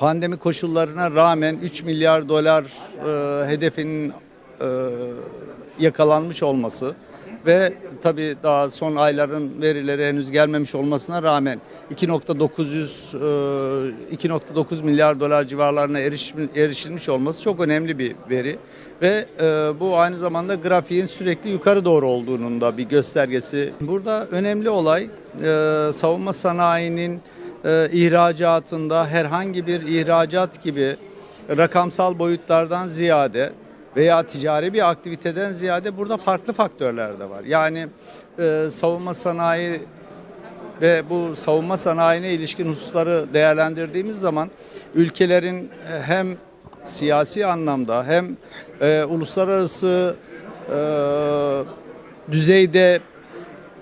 pandemi koşullarına rağmen 3 milyar dolar e, hedefinin e, yakalanmış olması ve tabii daha son ayların verileri henüz gelmemiş olmasına rağmen 2.900 e, 2.9 milyar dolar civarlarına eriş, erişilmiş olması çok önemli bir veri ve e, bu aynı zamanda grafiğin sürekli yukarı doğru olduğunun da bir göstergesi. Burada önemli olay e, savunma sanayinin e, ihracatında herhangi bir ihracat gibi rakamsal boyutlardan ziyade veya ticari bir aktiviteden ziyade burada farklı faktörler de var. Yani e, savunma sanayi ve bu savunma sanayine ilişkin hususları değerlendirdiğimiz zaman ülkelerin e, hem siyasi anlamda hem e, uluslararası e, düzeyde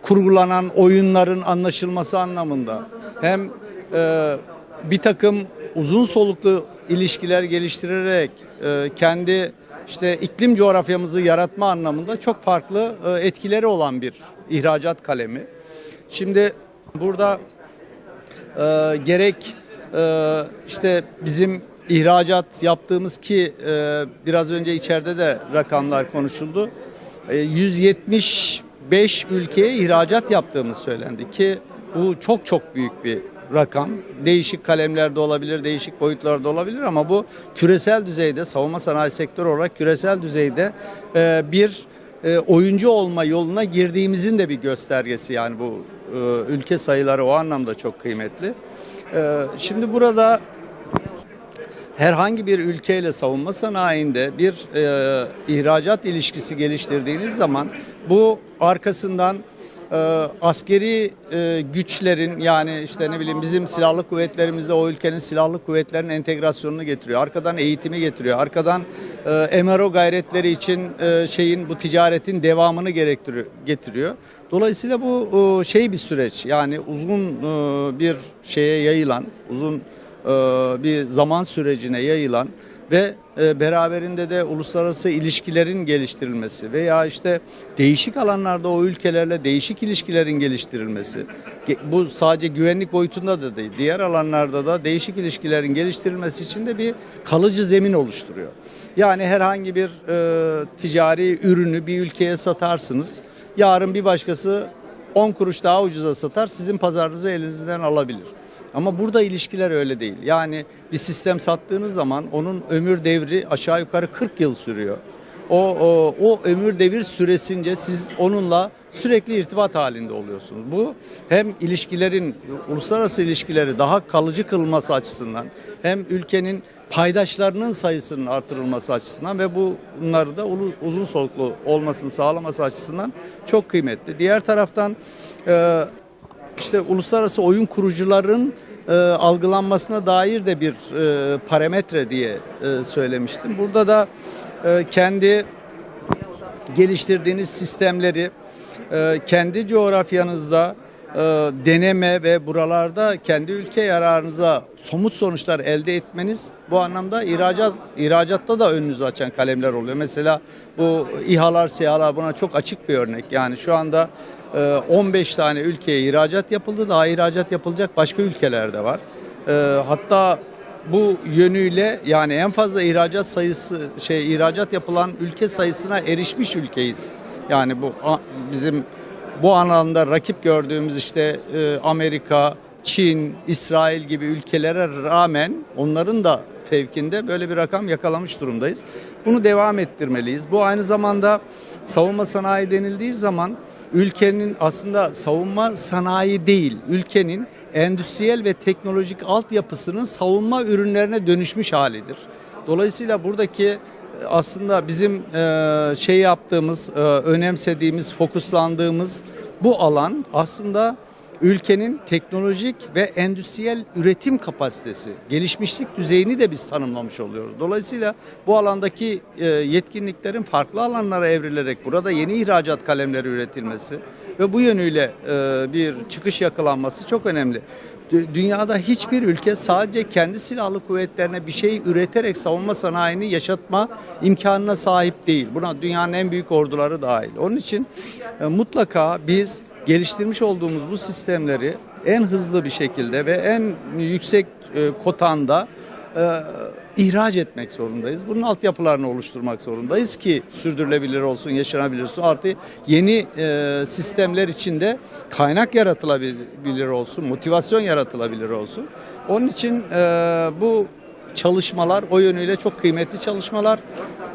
kurgulanan oyunların anlaşılması anlamında hem e, bir takım uzun soluklu ilişkiler geliştirerek e, kendi işte iklim coğrafyamızı yaratma anlamında çok farklı e, etkileri olan bir ihracat kalemi. Şimdi burada e, gerek e, işte bizim ihracat yaptığımız ki e, biraz önce içeride de rakamlar konuşuldu. E, 175 ülkeye ihracat yaptığımız söylendi ki bu çok çok büyük bir rakam. Değişik kalemlerde olabilir, değişik boyutlarda olabilir ama bu küresel düzeyde savunma sanayi sektörü olarak küresel düzeyde e, bir e, oyuncu olma yoluna girdiğimizin de bir göstergesi yani bu e, ülke sayıları o anlamda çok kıymetli. E, şimdi burada herhangi bir ülkeyle savunma sanayinde bir e, ihracat ilişkisi geliştirdiğiniz zaman bu arkasından e, askeri e, güçlerin yani işte ne bileyim bizim silahlı kuvvetlerimizde o ülkenin silahlı kuvvetlerinin entegrasyonunu getiriyor. Arkadan eğitimi getiriyor. Arkadan e, MRO gayretleri için e, şeyin bu ticaretin devamını gerektiriyor getiriyor. Dolayısıyla bu e, şey bir süreç. Yani uzun e, bir şeye yayılan, uzun e, bir zaman sürecine yayılan ve e, beraberinde de uluslararası ilişkilerin geliştirilmesi veya işte değişik alanlarda o ülkelerle değişik ilişkilerin geliştirilmesi. Ge- Bu sadece güvenlik boyutunda da değil, diğer alanlarda da değişik ilişkilerin geliştirilmesi için de bir kalıcı zemin oluşturuyor. Yani herhangi bir e, ticari ürünü bir ülkeye satarsınız. Yarın bir başkası 10 kuruş daha ucuza satar, sizin pazarınızı elinizden alabilir. Ama burada ilişkiler öyle değil. Yani bir sistem sattığınız zaman onun ömür devri aşağı yukarı 40 yıl sürüyor. O, o, o ömür devir süresince siz onunla sürekli irtibat halinde oluyorsunuz. Bu hem ilişkilerin, uluslararası ilişkileri daha kalıcı kılması açısından hem ülkenin paydaşlarının sayısının artırılması açısından ve bu bunları da uzun soluklu olmasını sağlaması açısından çok kıymetli. Diğer taraftan e, işte uluslararası oyun kurucuların e, algılanmasına dair de bir e, parametre diye e, söylemiştim. Burada da e, kendi geliştirdiğiniz sistemleri e, kendi coğrafyanızda e, deneme ve buralarda kendi ülke yararınıza somut sonuçlar elde etmeniz bu anlamda ihracat ihracatta da önünüzü açan kalemler oluyor. Mesela bu İHA'lar, SİHA'lar buna çok açık bir örnek. Yani şu anda 15 tane ülkeye ihracat yapıldı. Daha ihracat yapılacak başka ülkelerde var. E, hatta bu yönüyle yani en fazla ihracat sayısı şey ihracat yapılan ülke sayısına erişmiş ülkeyiz. Yani bu bizim bu alanda rakip gördüğümüz işte e, Amerika, Çin, İsrail gibi ülkelere rağmen onların da fevkinde böyle bir rakam yakalamış durumdayız. Bunu devam ettirmeliyiz. Bu aynı zamanda savunma sanayi denildiği zaman ülkenin aslında savunma sanayi değil, ülkenin endüstriyel ve teknolojik altyapısının savunma ürünlerine dönüşmüş halidir. Dolayısıyla buradaki e, aslında bizim e, şey yaptığımız, e, önemsediğimiz, fokuslandığımız bu alan aslında ülkenin teknolojik ve endüstriyel üretim kapasitesi, gelişmişlik düzeyini de biz tanımlamış oluyoruz. Dolayısıyla bu alandaki e, yetkinliklerin farklı alanlara evrilerek burada yeni ihracat kalemleri üretilmesi ve bu yönüyle e, bir çıkış yakalanması çok önemli. Dü- Dünyada hiçbir ülke sadece kendi silahlı kuvvetlerine bir şey üreterek savunma sanayini yaşatma imkanına sahip değil. Buna dünyanın en büyük orduları dahil. Onun için e, mutlaka biz geliştirmiş olduğumuz bu sistemleri en hızlı bir şekilde ve en yüksek e, kotanda e, ihraç etmek zorundayız. Bunun altyapılarını oluşturmak zorundayız ki sürdürülebilir olsun, yaşanabilir olsun. Artı yeni e, sistemler içinde kaynak yaratılabilir olsun, motivasyon yaratılabilir olsun. Onun için e, bu çalışmalar o yönüyle çok kıymetli çalışmalar.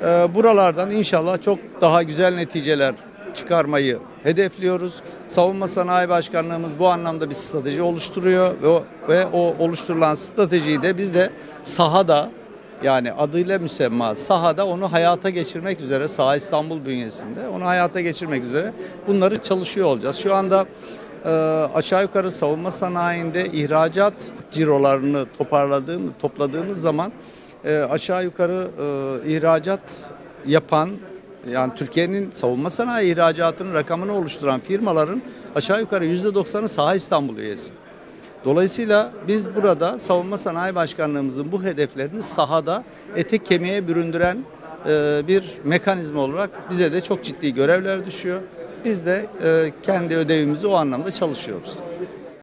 E, buralardan inşallah çok daha güzel neticeler çıkarmayı hedefliyoruz. Savunma Sanayi Başkanlığımız bu anlamda bir strateji oluşturuyor ve o, ve o oluşturulan stratejiyi de biz de sahada yani adıyla müsemma sahada onu hayata geçirmek üzere Saha İstanbul bünyesinde onu hayata geçirmek üzere bunları çalışıyor olacağız. Şu anda e, aşağı yukarı savunma sanayinde ihracat cirolarını toparladığım topladığımız zaman e, aşağı yukarı e, ihracat yapan yani Türkiye'nin savunma sanayi ihracatının rakamını oluşturan firmaların aşağı yukarı %90'ı Saha İstanbul üyesi. Dolayısıyla biz burada Savunma Sanayi Başkanlığımızın bu hedeflerini sahada ete kemiğe büründüren e, bir mekanizma olarak bize de çok ciddi görevler düşüyor. Biz de e, kendi ödevimizi o anlamda çalışıyoruz.